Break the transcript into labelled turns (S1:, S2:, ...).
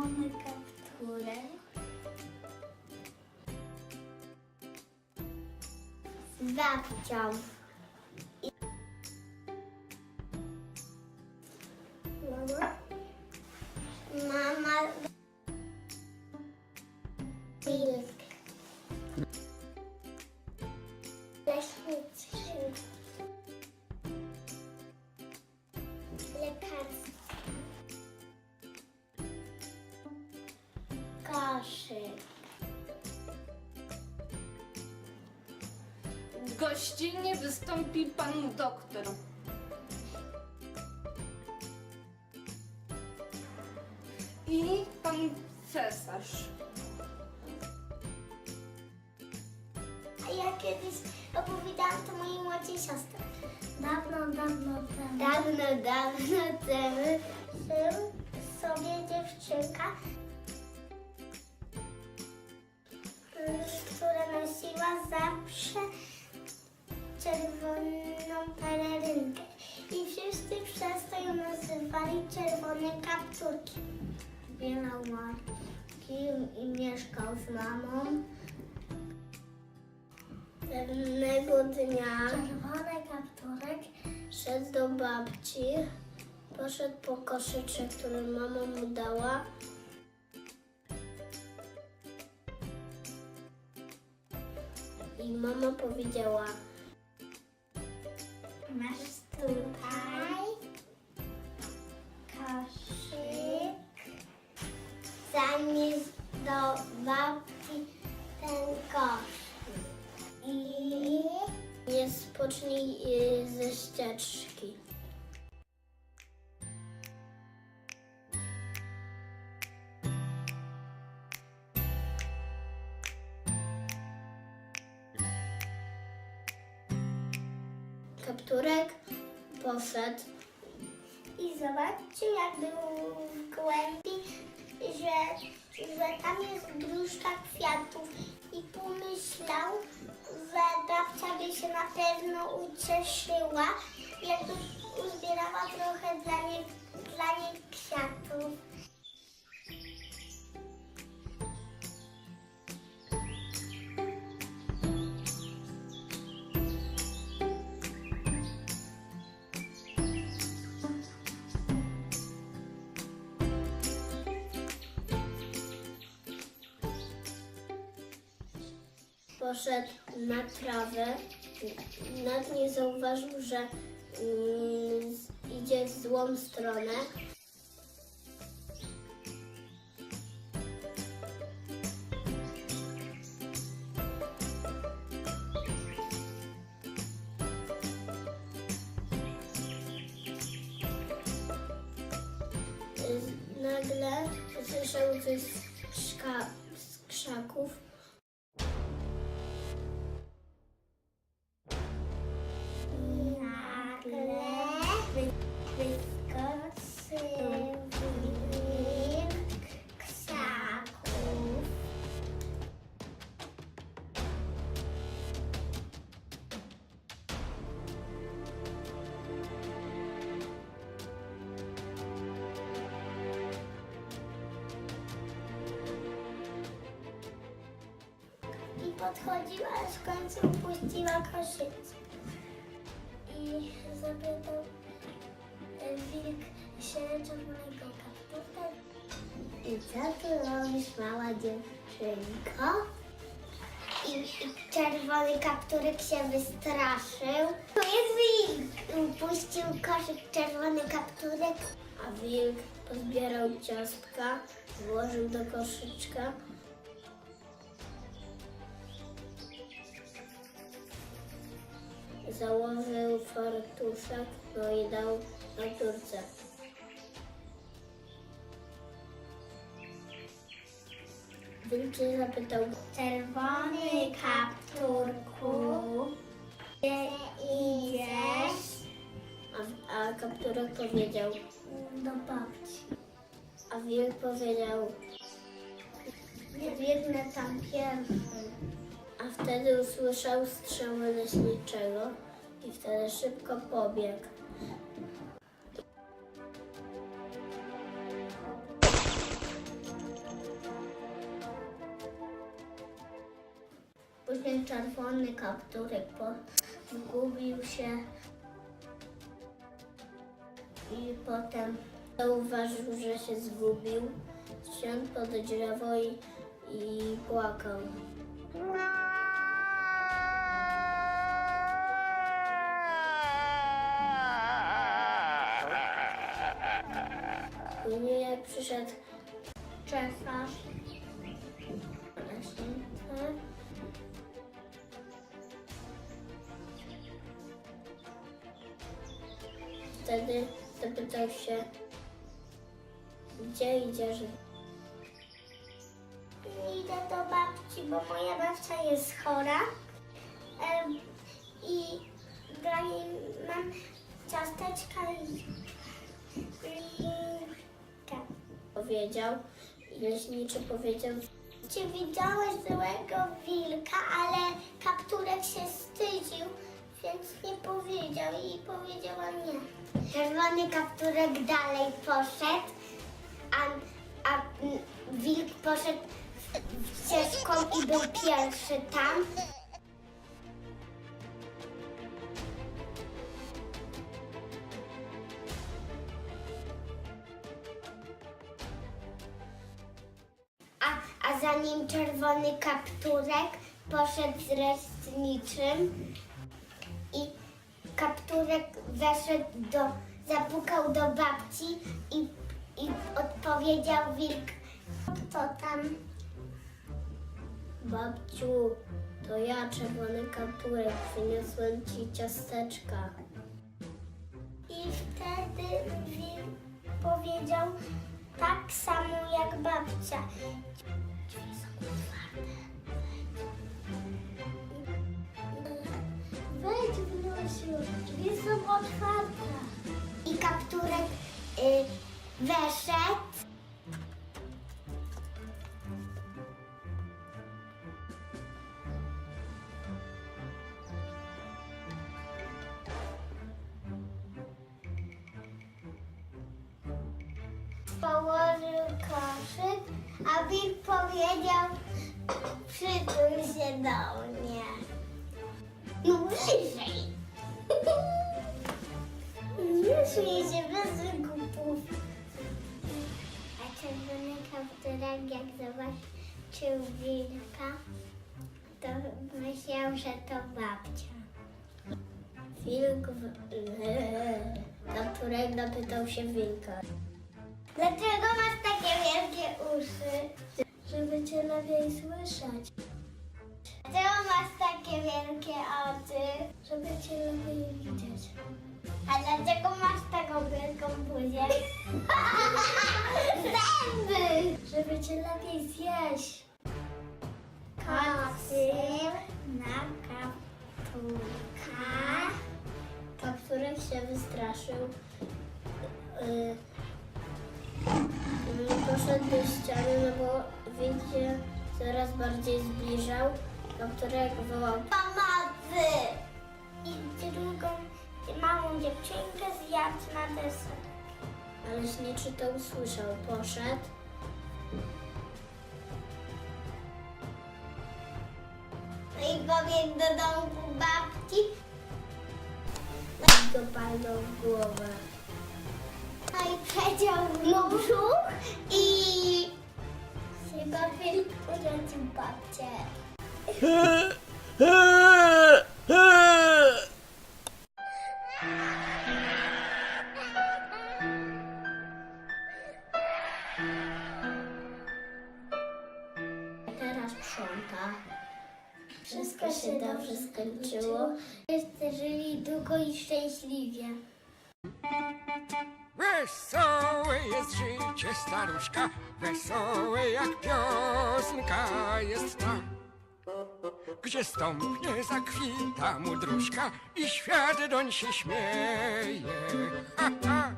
S1: czerwony kapturek. Z. Mama? Mama... Wilk. Leśniczy.
S2: Gościnnie wystąpi pan doktor. I pan cesarz.
S1: A ja kiedyś opowiadałam to mojej młodszej siostrze. Dawno, dawno temu. Dawno, dawno temu żył sobie dziewczynka, mm, która nosiła zawsze czerwoną pelerynkę. I wszyscy przez to ją nazywali czerwone kapturki. Zbierał marki i mieszkał z mamą. Pewnego dnia czerwony kapturek szedł do babci, poszedł po koszyczek, który mama mu dała. I mama powiedziała, masz tutaj koszyk, zanieś do babci ten koszyk. I nie spocznij y, ze ścieżki. Kapturek poszedł i zobaczył, jak był w głębi, że, że tam jest gruszka kwiatów i pomyślał, że babcia by się na pewno ucieszyła, jakby uzbierała trochę dla dla niej kwiatów. Poszedł na trawę, nawet nie zauważył, że mm, idzie w złą stronę. Nagle usłyszał coś z krzaków. I podchodziła, aż w końcu puściła koszycę. I zapytał e, wilk się czerwonego kapturka. I co tu robisz, mała dziewczynko? I, I czerwony kapturek się wystraszył. To jest wilk! Puścił koszyk czerwony kapturek. A wilk pozbierał ciastka, włożył do koszyczka. Założył fartuszek, no i dał naturce. Wilczy zapytał, czerwony kapturku, gdzie idziesz? A, a kapturek powiedział, do babci. A wilk powiedział, nie biegnę tam pierwszy a wtedy usłyszał strzały leśniczego i wtedy szybko pobiegł. Później czerwony kapturek zgubił się i potem zauważył, że się zgubił. Siadł pod drzewo i, i płakał. Jak przyszedł cesarz, wtedy zapytał się, gdzie idziesz? Idę do babci, bo moja babcia jest chora i dla niej mam ciasteczka i, i. Powiedział leśniczy powiedział, czy widziałeś złego wilka, ale kapturek się wstydził, więc nie powiedział i powiedziała nie. Czerwony kapturek dalej poszedł, a, a wilk poszedł ścieżką i był pierwszy tam. Nim czerwony kapturek poszedł z leśniczym i kapturek weszedł do, zapukał do babci i, i odpowiedział wilk, kto tam? Babciu, to ja, czerwony kapturek, przyniosłem ci ciasteczka. I wtedy wilk powiedział tak samo jak babcia. Kapturek y, weszedł. Położył koszyk, a wilk powiedział, przytul się do mnie. No bliżej. Śmiej się bez wygupów. A czerwony kapturek jak zobaczył wilka, to myślał, że to babcia. Wilk, kapturek zapytał się wilka. Dlaczego masz takie wielkie uszy? Żeby cię lepiej słyszeć. Dlaczego masz takie wielkie oczy? Żeby cię lepiej widzieć. A dlaczego Zęby! Żeby cię lepiej zjeść. Kocy na kapturka. Kapturek się wystraszył. Yy, Poszedł do ściany, no bo wilk się coraz bardziej zbliżał, którego wołał pomocy! I drugą małą dziewczynkę zjadł na deser. Ale śniczy to usłyszał, poszedł. No i pobiegł do domku babci. No i go palnął w głowę. No i przeciął mu brzuch i chyba wilk urządził babcię.
S3: Wesołe jest życie staruszka, wesołe jak piosenka jest ta. Gdzie stąpnie zakwita mu dróżka i świat doń się śmieje. Ha, ha.